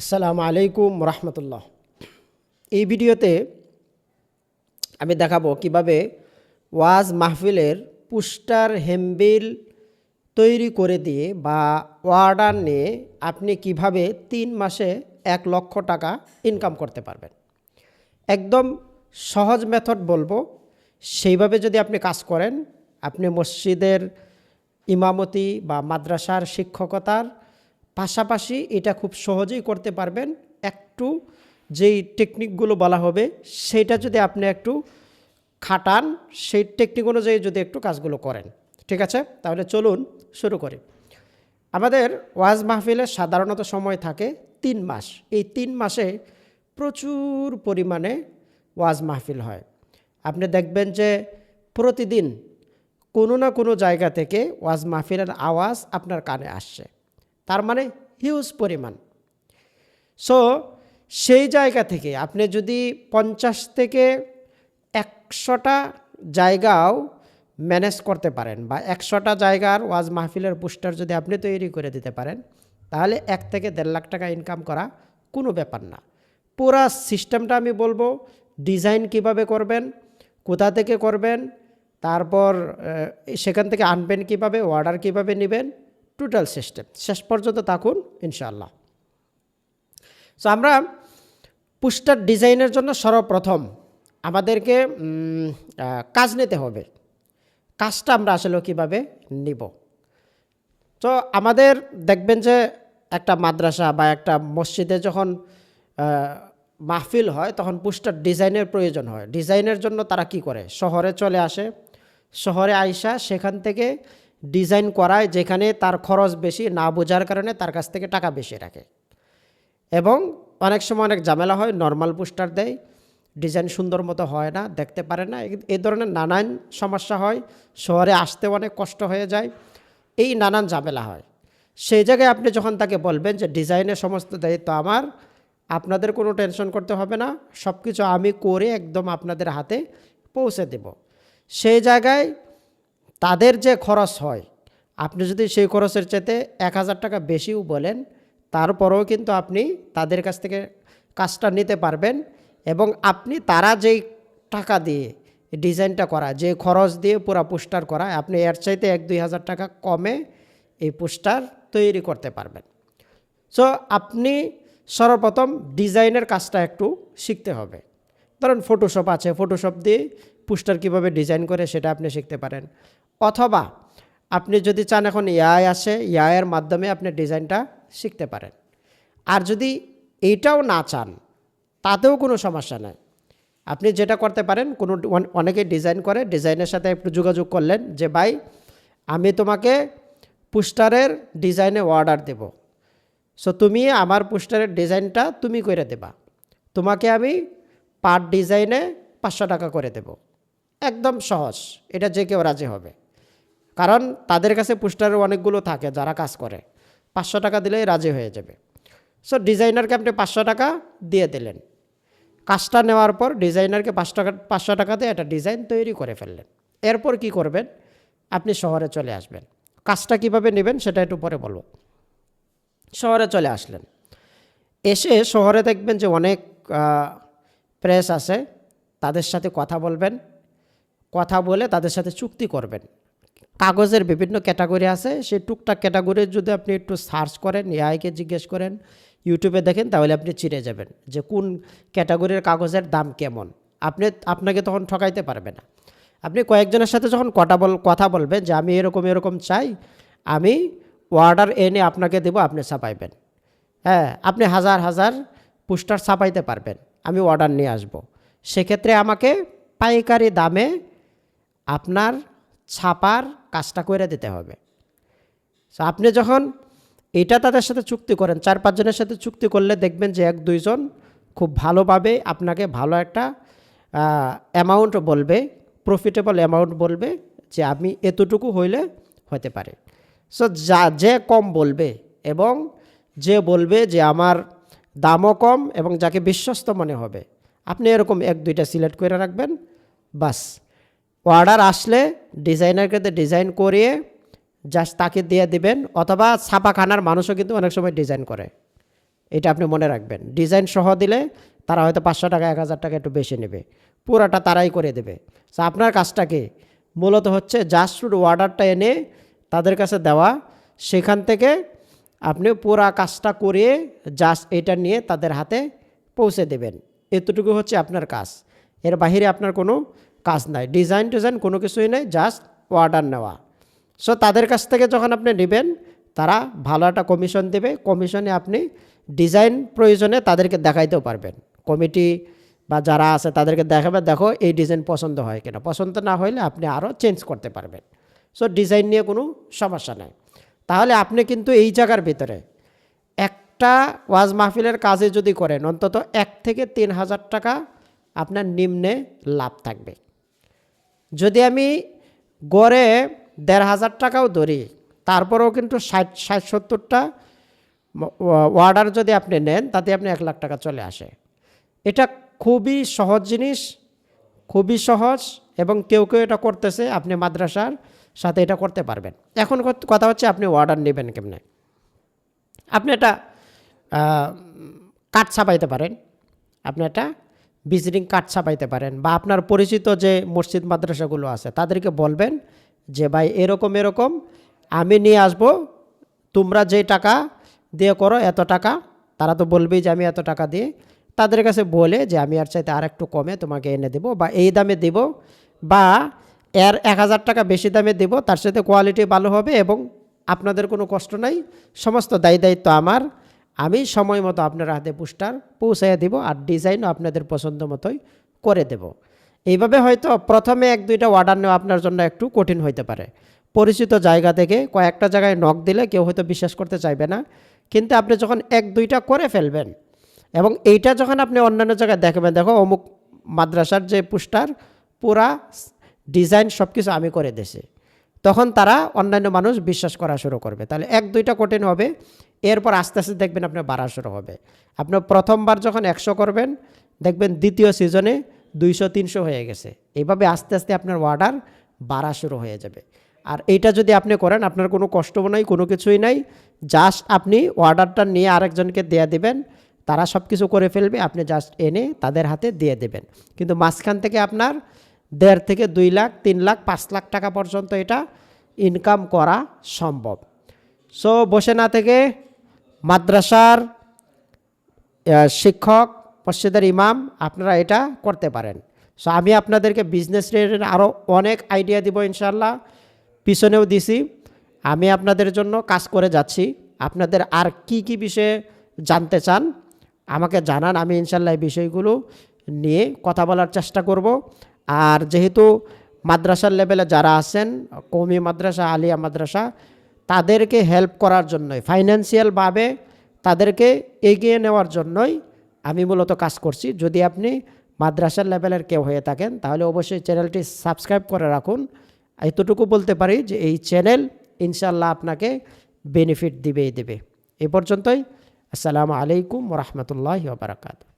আসসালামু আলাইকুম রহমতুল্লাহ। এই ভিডিওতে আমি দেখাবো কীভাবে ওয়াজ মাহফিলের পুস্টার হেমবিল তৈরি করে দিয়ে বা অর্ডার নিয়ে আপনি কীভাবে তিন মাসে এক লক্ষ টাকা ইনকাম করতে পারবেন। একদম সহজ মেথড বলব, সেইভাবে যদি আপনি কাজ করেন, আপনি মসজিদের ইমামতি বা মাদ্রাসার শিক্ষকতার পাশাপাশি এটা খুব সহজেই করতে পারবেন। একটু যেই টেকনিকগুলো বলা হবে সেইটা যদি আপনি একটু খাটান, সেই টেকনিক অনুযায়ী যদি একটু কাজগুলো করেন। ঠিক আছে? তাহলে চলুন শুরু করি। আমাদের ওয়াজ মাহফিলের সাধারণত সময় থাকে তিন মাস। এই তিন মাসে প্রচুর পরিমাণে ওয়াজ মাহফিল হয়। আপনি দেখবেন যে প্রতিদিন কোনো না কোনো জায়গা থেকে ওয়াজ মাহফিলের আওয়াজ আপনার কানে আসছে। তার মানে হিউজ পরিমাণ। সো সেই জায়গা থেকে আপনি যদি পঞ্চাশ থেকে একশোটা জায়গাও ম্যানেজ করতে পারেন বা একশোটা জায়গার ওয়াজ মাহফিলের পোস্টার যদি আপনি তৈরি করে দিতে পারেন, তাহলে এক থেকে দেড় লাখ টাকা ইনকাম করা কোনো ব্যাপার না। পুরা সিস্টেমটা আমি বলব ডিজাইন কীভাবে করবেন, কোথা থেকে করবেন, তারপর সেখান থেকে আনবেন কীভাবে অর্ডার কীভাবে নেবেন টোটাল সিস্টেম শেষ পর্যন্ত থাকুন, ইনশাআল্লাহ। সো আমরা পোস্টার ডিজাইনের জন্য সর্বপ্রথম আমাদেরকে কাজ নিতে হবে। কাজটা আমরা আসলে কীভাবে নিব? তো আমাদের দেখবেন যে একটা মাদ্রাসা বা একটা মসজিদে যখন মাহফিল হয়, তখন পোস্টার ডিজাইনের প্রয়োজন হয়। ডিজাইনের জন্য তারা কি করে? শহরে চলে আসে, শহরে আইসা সেখান থেকে ডিজাইন করায় যেখানে তার খরচ বেশি না বোঝার কারণে তার কাছ থেকে টাকা বেশি রাখে। এবং অনেক সময় অনেক ঝামেলা হয় নর্মাল পোস্টার দেয়, ডিজাইন সুন্দর মতো হয় না, দেখতে পারে না এই ধরনের নানান সমস্যা হয়, শহরে আসতে অনেক কষ্ট হয়ে যায়, এই নানান ঝামেলা হয়। সেই জায়গায় আপনি যখন তাকে বলবেন যে ডিজাইনের সমস্ত দায়িত্ব আমার, আপনাদের কোনো টেনশন করতে হবে না সব কিছু আমি করে একদম আপনাদের হাতে পৌঁছে দেব। সেই জায়গায় তাদের যে খরচ হয়, আপনি যদি সেই খরচের চেতে এক হাজার টাকা বেশিও বলেন, তারপরেও কিন্তু আপনি তাদের কাছ থেকে কাজটা নিতে পারবেন এবং আপনি তারা যেই টাকা দিয়ে ডিজাইনটা করা, যে খরচ দিয়ে পুরো পোস্টার করা, আপনি এর চাইতে এক দুই হাজার টাকা কমে এই পোস্টার তৈরি করতে পারবেন। সো আপনি সর্বপ্রথম ডিজাইনের কাজটা একটু শিখতে হবে। ধরুন ফটোশপ আছে ফটোশপ দিয়ে পোস্টার কীভাবে ডিজাইন করে সেটা আপনি শিখতে পারেন। অথবা আপনি যদি চান এখন এআই আসে এআইয়ের মাধ্যমে আপনি ডিজাইনটা শিখতে পারেন। আর যদি এইটাও না চান, তাতেও কোনো সমস্যা নাই। আপনি যেটা করতে পারেন, কোনো অন- অনেকে ডিজাইন করে, ডিজাইনের সাথে একটু যোগাযোগ করলেন যে, ভাই, আমি তোমাকে পোস্টারের ডিজাইনে অর্ডার দেব। সো তুমি আমার পোস্টারের ডিজাইনটা তুমি করে দেবা। তোমাকে আমি পার ডিজাইনে পাঁচশো টাকা করে দেব। একদম সহজ। এটা যে কেউ রাজি হবে। কারণ তাদের কাছে পোস্টারের অনেকগুলো থাকে যারা কাজ করে। পাঁচশো টাকা দিলেই রাজি হয়ে যাবে। সো ডিজাইনারকে আপনি পাঁচশো টাকা দিয়ে দিলেন। কাজটা নেওয়ার পর ডিজাইনারকে পাঁচ টাকা, পাঁচশো টাকাতে একটা ডিজাইন তৈরি করে ফেললেন। এরপর কি করবেন? আপনি শহরে চলে আসবেন। কাজটা কীভাবে নেবেন সেটা একটু পরে বলব। শহরে চলে আসলেন। এসে শহরে দেখবেন যে অনেক প্রেস আছে। তাদের সাথে কথা বলবেন। কথা বলে তাদের সাথে চুক্তি করবেন। কাগজের বিভিন্ন ক্যাটাগরি আছে, সেই টুকটাক ক্যাটাগরি যদি আপনি একটু সার্চ করেন এআইকে জিজ্ঞেস করেন ইউটিউবে দেখেন, তাহলে আপনি চিনে যাবেন যে কোন ক্যাটাগরির কাগজের দাম কেমন। আপনি, আপনাকে তখন ঠকাইতে পারবে না। আপনি কয়েকজনের সাথে যখন কথা বল, কথা বলবেন যে আমি এরকম এরকম চাই, আমি অর্ডার এনে আপনাকে দেবো, আপনি ছাপাইবেন। হ্যাঁ আপনি হাজার হাজার পোস্টার ছাপাইতে পারবেন, আমি অর্ডার নিয়ে আসব। সেক্ষেত্রে আমাকে পাইকারি দামে আপনার ছাপার কাজটা করে দিতে হবে। So, আপনি যখন এটা তাদের সাথে চুক্তি করেন চার পাঁচজনের সাথে চুক্তি করলে দেখবেন যে এক দুইজন খুব ভালোভাবে আপনাকে ভালো একটা অ্যামাউন্ট বলবে প্রফিটেবল অ্যামাউন্ট বলবে যে আমি এতটুকু হইলে হতে পারে। সো যা যে কম বলবে এবং যে বলবে যে আমার দামও কম এবং যাকে বিশ্বস্ত মনে হবে আপনি এরকম এক দুইটা সিলেক্ট করে রাখবেন বাস। অর্ডার আসলে ডিজাইনারকে ডিজাইন করিয়ে জাস্ট তাকে দিয়ে দিবেন, অথবা ছাপাখানার মানুষও কিন্তু অনেক সময় ডিজাইন করে। এটা আপনি মনে রাখবেন। ডিজাইন সহ দিলে তারা হয়তো পাঁচশো টাকা, এক হাজার টাকা একটু বেশি নেবে। পুরাটা তারাই করে দেবে। তো আপনার কাজটা কি? মূলত হচ্ছে জাস্ট অর্ডারটা এনে তাদের কাছে দেওয়া। সেখান থেকে আপনি পুরা কাজটা করিয়ে জাস্ট এটা নিয়ে তাদের হাতে পৌঁছে দেবেন। এতটুকু হচ্ছে আপনার কাজ। এর বাহিরে আপনার কোনো কাজ নাই। ডিজাইন টিজাইন কোনো কিছুই নেই জাস্ট অর্ডার নেওয়া। সো তাদের কাছ থেকে যখন আপনি নেবেন, তারা ভালো একটা কমিশন দেবে। কমিশনে আপনি ডিজাইন প্রয়োজনে তাদেরকে দেখাইতেও পারবেন। কমিটি বা যারা আছে, তাদেরকে দেখাবে, দেখো এই ডিজাইন পছন্দ হয় কিনা। পছন্দ না হলে আপনি আরও চেঞ্জ করতে পারবেন। সো ডিজাইন নিয়ে কোনো সমস্যা নেই। তাহলে আপনি কিন্তু এই জায়গার ভিতরে একটা ওয়াজ মাহফিলের কাজে যদি করেন, অন্তত এক থেকে তিন হাজার টাকা আপনার নিম্নে লাভ থাকবে। যদি আমি গড়ে দেড় হাজার টাকাও ধরি, তারপরেও কিন্তু ষাট ষাট, সত্তরটা অর্ডার যদি আপনি নেন, তাতে আপনি এক লাখ টাকা চলে আসে। এটা খুবই সহজ জিনিস, খুবই সহজ এবং কেউ কেউ এটা করতেছে, আপনি মাদ্রাসার সাথে এটা করতে পারবেন। এখন কথা হচ্ছে আপনি অর্ডার নেবেন কেমনে? আপনি এটা কাঠ ছাপাইতে পারেন। আপনি একটা ভিজিটিং কার্ড ছাপাইতে পারেন বা আপনার পরিচিত যে মসজিদ মাদ্রাসাগুলো আছে, তাদেরকে বলবেন যে, ভাই, এরকম এরকম, আমি নিয়ে আসব, তোমরা যে টাকা দিয়ে করো, এত টাকা, তারা তো বলবেই যে, আমি এত টাকা দিয়ে। তাদের কাছে বলে যে, আমি আর চাইতে আর একটু কমে তোমাকে এনে দেবো বা এই দামে দেব বা এর এক হাজার টাকা বেশি দামে দেব, তার সাথে কোয়ালিটি ভালো হবে এবং আপনাদের কোনো কষ্ট নাই, সমস্ত দায়ী দায়িত্ব আমার। আমি সময় মতো আপনার হাতে পোস্টার পৌঁছাইয়া দিব আর ডিজাইনও আপনাদের পছন্দ মতোই করে দেব। এইভাবে হয়তো প্রথমে এক দুইটা অর্ডার নেওয়া আপনার জন্য একটু কঠিন হইতে পারে। পরিচিত জায়গা থেকে কয়েকটা জায়গায় নখ দিলে কেউ হয়তো বিশ্বাস করতে চাইবে না। কিন্তু আপনি যখন এক দুইটা করে ফেলবেন এবং এইটা যখন আপনি অন্যান্য জায়গায় দেখবেন, দেখো অমুক মাদ্রাসার যে পোস্টার, পুরা ডিজাইন সব কিছু আমি করে দিয়েছি। তখন তারা অন্যান্য মানুষ বিশ্বাস করা শুরু করবে। তাহলে এক দুইটা কঠিন হবে। এরপর আস্তে আস্তে দেখবেন আপনার বাড়া শুরু হবে। আপনার প্রথমবার যখন একশো করবেন, দেখবেন দ্বিতীয় সিজনে দুইশো, তিনশো হয়ে গেছে। এইভাবে আস্তে আস্তে আপনার অর্ডার বাড়া শুরু হয়ে যাবে। আর এইটা যদি আপনি করেন, আপনার কোনো কষ্টও নাই, কোনো কিছুই নাই। জাস্ট আপনি অর্ডারটা নিয়ে আরেকজনকে দেয়া দেবেন, তারা সব কিছু করে ফেলবে, আপনি জাস্ট এনে তাদের হাতে দিয়ে দেবেন। কিন্তু মাঝখান থেকে আপনার দেড় থেকে দুই লাখ, তিন লাখ, পাঁচ লাখ টাকা পর্যন্ত এটা ইনকাম করা সম্ভব। সো বসে না থেকে মাদ্রাসার শিক্ষক, মসজিদের ইমাম, আপনারা এটা করতে পারেন। সো আমি আপনাদেরকে বিজনেস রিলেটেড আরও অনেক আইডিয়া দিব ইনশাল্লাহ পিছনেও দিছি। আমি আপনাদের জন্য কাজ করে যাচ্ছি। আপনাদের আর কি কি বিষয়ে জানতে চান, আমাকে জানান। আমি ইনশাল্লাহ এই বিষয়গুলো নিয়ে কথা বলার চেষ্টা করব। আর যেহেতু মাদ্রাসার লেভেলে যারা আছেন কৌমি মাদ্রাসা, আলিয়া মাদ্রাসা তাদেরকে হেল্প করার জন্যই ফাইন্যান্সিয়ালভাবে তাদেরকে এগিয়ে নেওয়ার জন্যই আমি মূলত কাজ করছি। যদি আপনি মাদ্রাসার লেভেলের কেউ হয়ে থাকেন, তাহলে অবশ্যই চ্যানেলটি সাবস্ক্রাইব করে রাখুন। এতটুকু বলতে পারি যে এই চ্যানেল ইনশাল্লাহ আপনাকে বেনিফিট দিবেই দেবে। এ পর্যন্তই। আসসালামু আলাইকুম রহমতুল্লাহ বারাকাতু